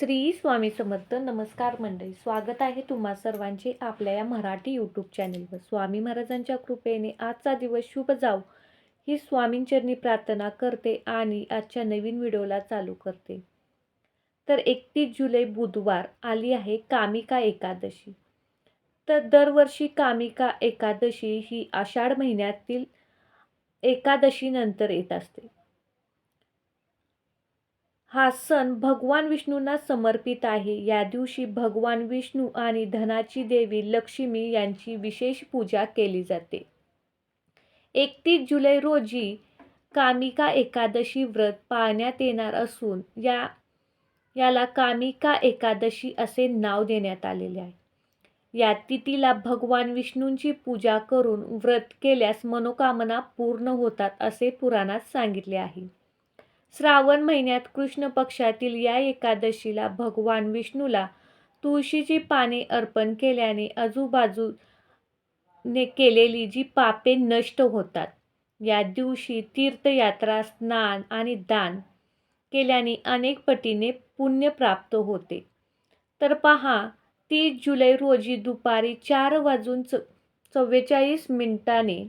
श्री स्वामी समर्थ नमस्कार मंडळी स्वागत आहे तुम्हा सर्वांचे आपल्या या मराठी यूट्यूब चॅनेलवर स्वामी महाराजांच्या कृपेने आजचा दिवस शुभ जाऊ ही स्वामींचरणी प्रार्थना करते आणि आजच्या नवीन व्हिडिओला चालू करते. तर एकतीस जुलै बुधवार आली आहे कामिका एकादशी. तर दरवर्षी कामिका एकादशी ही आषाढ महिन्यातील एकादशीनंतर येत असते. हा सण भगवान विष्णूंना समर्पित आहे. या दिवशी भगवान विष्णू आणि धनाची देवी लक्ष्मी यांची विशेष पूजा केली जाते. एकतीस जुलै रोजी कामिका एकादशी व्रत पाळण्यात येणार असून या याला कामिका एकादशी असे नाव देण्यात आलेले आहे. या तिथीला भगवान विष्णूंची पूजा करून व्रत केल्यास मनोकामना पूर्ण होतात असे पुराणात सांगितले आहे. श्रावण महिन्यात कृष्ण पक्षातील या एकादशीला भगवान विष्णूला तुळशीची पाने अर्पण केल्याने आजूबाजूने केलेली जी पापे नष्ट होतात. या दिवशी तीर्थयात्रा स्नान आणि दान केल्याने अनेक पटीने पुण्य प्राप्त होते. तर पहा तीस जुलै रोजी दुपारी चार वाजून च चव्वेचाळीस मिनिटाने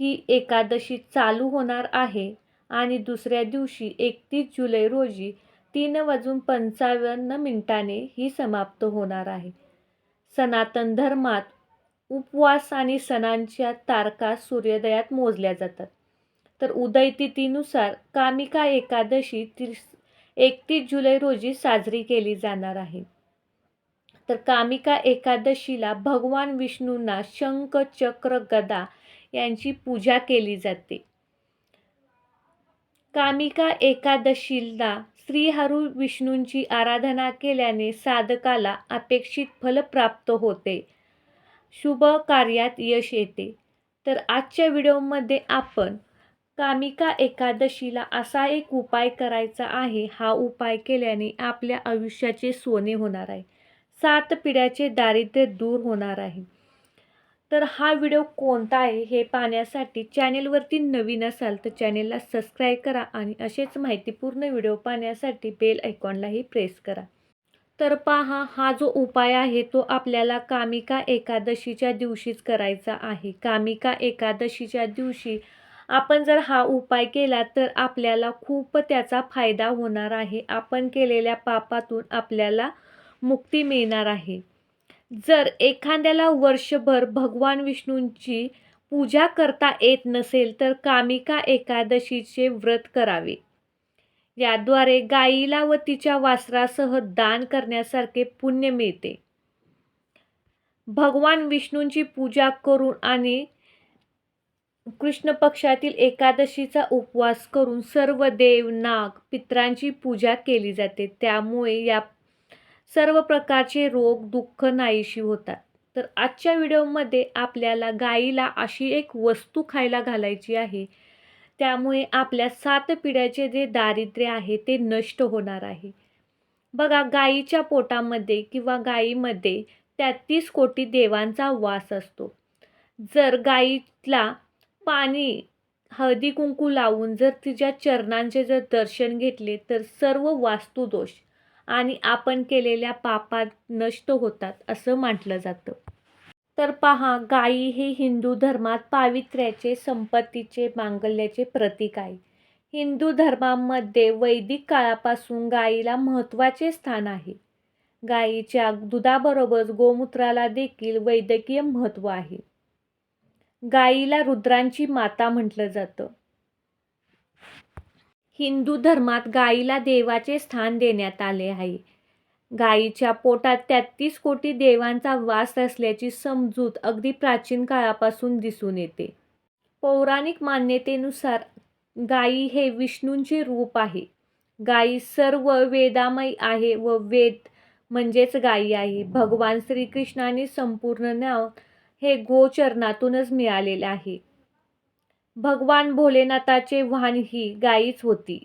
ही एकादशी चालू होणार आहे. आणि दुसऱ्या दिवशी एकतीस जुलै रोजी तीन वाजून पंचावन्न मिनिटाने ही समाप्त होणार आहे. सनातन धर्मात उपवास आणि सणांच्या तारखा सूर्योदयात मोजल्या जातात. तर उदय तिथीनुसार कामिका एकादशी तीस एकतीस जुलै रोजी साजरी केली जाणार आहे. तर कामिका एकादशीला भगवान विष्णूंना शंख चक्र गदा यांची पूजा केली जाते. कामिका एकादशीला श्रीहरु विष्णूंची आराधना केल्याने साधकाला अपेक्षित फल प्राप्त होते. शुभ कार्यात यश येते. तर आजच्या व्हिडिओमध्ये आपण कामिका एकादशीला असा एक उपाय करायचा आहे हा उपाय केल्याने आपल्या आयुष्याचे सोने होणार आहे. सात पिढ्याचे दारिद्र्य दूर होणार आहे. तर हा व्हिडिओ कोणता आहे हे पाहण्यासाठी चॅनेलवरती नवीन असाल तर चॅनेलला सबस्क्राईब करा आणि असेच माहितीपूर्ण व्हिडिओ पाहण्यासाठी बेल आयकॉनलाही प्रेस करा. तर पहा हा जो उपाय आहे तो आपल्याला कामिका एकादशीच्या दिवशीच करायचा आहे. कामिका एकादशीच्या दिवशी आपण जर हा उपाय केला तर आपल्याला खूप त्याचा फायदा होणार आहे. आपण केलेल्या पापातून आपल्याला मुक्ती मिळणार आहे. जर एखाद्याला वर्षभर भगवान विष्णूंची पूजा करता येत नसेल तर कामिका एकादशीचे व्रत करावे. याद्वारे गायीला व तिच्या वासरासह दान करण्यासारखे पुण्य मिळते. भगवान विष्णूंची पूजा करून आणि कृष्ण पक्षातील एकादशीचा उपवास करून सर्व देव नाग पित्रांची पूजा केली जाते. त्यामुळे या सर्व प्रकारचे रोग दुःख नाहीशी होतात. तर आजच्या व्हिडिओमध्ये आपल्याला गाईला अशी एक वस्तू खायला घालायची आहे. त्यामुळे आपल्या सात पिढ्याचे जे दारिद्र्य आहे ते नष्ट होणार आहे. बघा गाईच्या पोटामध्ये किंवा गाईमध्ये तेहतीस कोटी देवांचा वास असतो. जर गाईला पाणी हळदी कुंकू लावून जर तिच्या चरणांचे जर दर्शन घेतले तर सर्व वास्तुदोष आणि आपण केलेल्या पापात नष्ट होतात असं म्हटलं जातं. तर पहा गायी हे हिंदू धर्मात पावित्र्याचे संपत्तीचे मांगल्याचे प्रतीक आहे. हिंदू धर्मामध्ये वैदिक काळापासून गायीला महत्त्वाचे स्थान आहे. गायीच्या दुधाबरोबर गोमूत्राला देखील वैद्यकीय महत्त्व आहे. गायीला रुद्रांची माता म्हटलं जातं. हिंदू धर्मात गायीला देवाचे स्थान देण्यात आले आहे. गायीच्या पोटात तेहतीस कोटी देवांचा वास असल्याची समजूत अगदी प्राचीन काळापासून दिसून येते. पौराणिक मान्यतेनुसार गायी हे विष्णूंचे रूप आहे. गायी सर्व वेदामय आहे व वेद म्हणजेच गायी आहे. भगवान श्रीकृष्णाने संपूर्ण नाव हे गोचरणातूनच मिळालेले आहे. भगवान भोलेनाथाचे वाहन ही गायीच होती.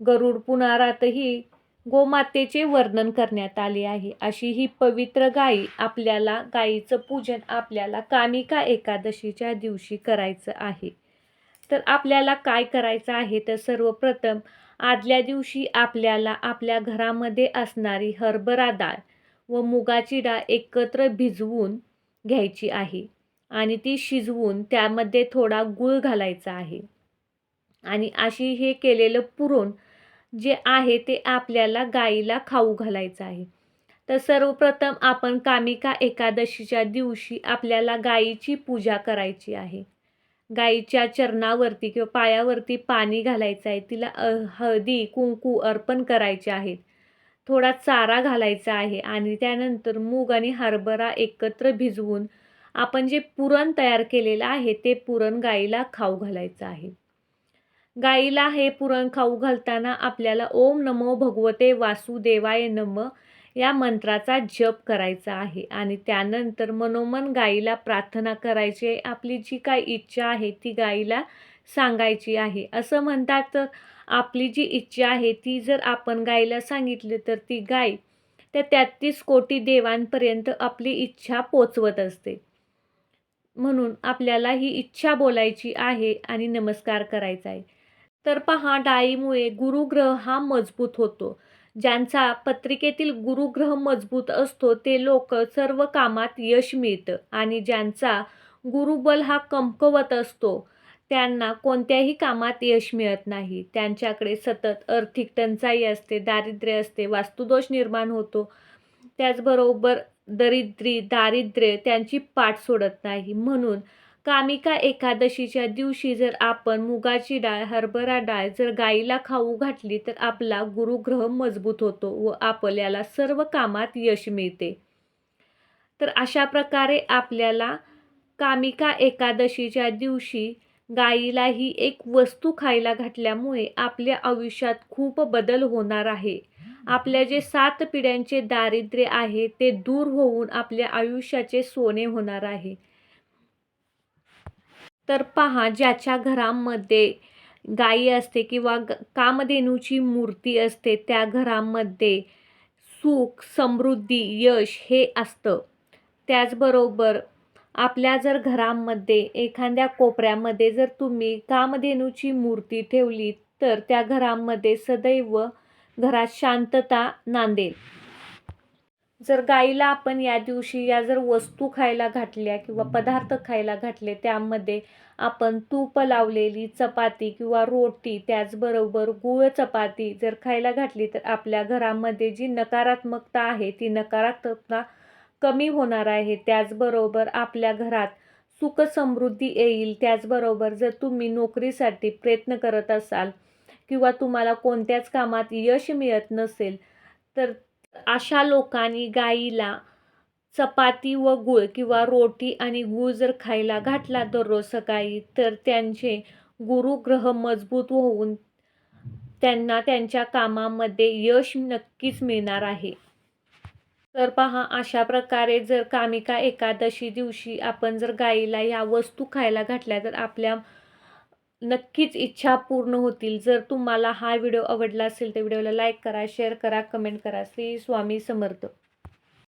गरुड पुनारातही गोमातेचे वर्णन करण्यात आले आहे. अशी ही पवित्र गायी आपल्याला गायीचं पूजन आपल्याला कामिका एकादशीच्या दिवशी करायचं आहे. तर आपल्याला काय करायचं आहे? तर सर्वप्रथम आदल्या दिवशी आपल्याला आपल्या घरामध्ये असणारी हरभरा डाळ व मुगाची डाळ एकत्र भिजवून घ्यायची आहे. आणि ती शिजवून त्यामध्ये थोडा गूळ घालायचा आहे. आणि अशी हे केलेलं पुरण जे आहे ते आपल्याला गाईला खाऊ घालायचं आहे. तर सर्वप्रथम आपण कामिका एकादशीच्या दिवशी आपल्याला गाईची पूजा करायची आहे. गाईच्या चरणावरती किंवा पायावरती पाणी घालायचं आहे. तिला हळदी कुंकू अर्पण करायचे आहेत थोडा चारा घालायचा आहे आणि त्यानंतर मूग आणि हरभरा एकत्र भिजवून आपण जे पुरण तयार केलेलं आहे ते पुरण गाईला खाऊ घालायचं आहे. गाईला हे पुरण खाऊ घालताना आपल्याला ओम नमो भगवते वासुदेवाय नम या मंत्राचा जप करायचा आहे आणि त्यानंतर मनोमन गाईला प्रार्थना करायची. आहे आपली जी काय इच्छा आहे ती गाईला सांगायची आहे. असं म्हणतात तर आपली जी इच्छा आहे ती जर आपण गाईला सांगितली तर ती गाय त्या तेहतीस कोटी देवांपर्यंत आपली इच्छा पोचवत असते. म्हणून आपल्याला ही इच्छा बोलायची आहे आणि नमस्कार करायचा आहे. तर पहा डाळीमुळे गुरुग्रह हा मजबूत होतो. ज्यांचा पत्रिकेतील गुरुग्रह मजबूत असतो ते लोक सर्व कामात यश मिळतं आणि ज्यांचा गुरुबल हा कमकवत असतो त्यांना कोणत्याही कामात यश मिळत नाही. त्यांच्याकडे सतत आर्थिक टंचाई असते दारिद्र्य असते वास्तुदोष निर्माण होतो. त्याचबरोबर दरिद्री दारिद्र्य त्यांची पाठ सोडत नाही. म्हणून कामिका एकादशीच्या दिवशी जर आपण मुगाची डाळ हरभरा डाळ जर गाईला खाऊ घातली तर आपला गुरुग्रह मजबूत होतो व आपल्याला सर्व कामात यश मिळते. तर अशा प्रकारे आपल्याला कामिका एकादशीच्या दिवशी गाईला ही एक वस्तू खायला घातल्यामुळे आपल्या आयुष्यात खूप बदल होणार आहे. आपल्या जे सात पिढ्यांचे दारिद्र्य आहे ते दूर होऊन आपल्या आयुष्याचे सोने होणार आहे. तर पहा ज्याच्या घरामध्ये गाई असते किंवा ग कामधेनूची मूर्ती असते त्या घरामध्ये सुख समृद्धी यश हे असतं. त्याचबरोबर आपल्या जर घरामध्ये एखाद्या कोपऱ्यामध्ये जर तुम्ही कामधेनूची मूर्ती ठेवली तर त्या घरामध्ये सदैव घरात शांतता नांदेल. जर गाईला आपण या दिवशी या जर वस्तू खायला घातल्या किंवा पदार्थ खायला घातले त्यामध्ये आपण तूप लावलेली चपाती किंवा रोटी त्याचबरोबर गूळ चपाती जर खायला घातली तर आपल्या घरामध्ये जी नकारात्मकता आहे ती नकारात्मकता कमी होणार आहे. त्याचबरोबर आपल्या घरात सुख समृद्धी येईल. त्याचबरोबर जर तुम्ही नोकरीसाठी प्रयत्न करत असाल किंवा तुम्हाला कोणत्याच कामात यश मिळत नसेल तर अशा लोकांनी गाईला चपाती व गूळ किंवा रोटी आणि गूळ जर खायला घातला दररोज सकाळी तर त्यांचे गुरुग्रह मजबूत होऊन त्यांना त्यांच्या कामामध्ये यश नक्कीच मिळणार आहे. तर पहा अशा प्रकारे जर कामिका एकादशी दिवशी आपण जर गाईला ह्या वस्तू खायला घातल्या तर आपल्या नक्कीच इच्छा पूर्ण होतील. जर तुम्हाला हा व्हिडिओ आवडला असेल तर व्हिडिओला लाईक करा शेअर करा कमेंट करा. श्री स्वामी समर्थ.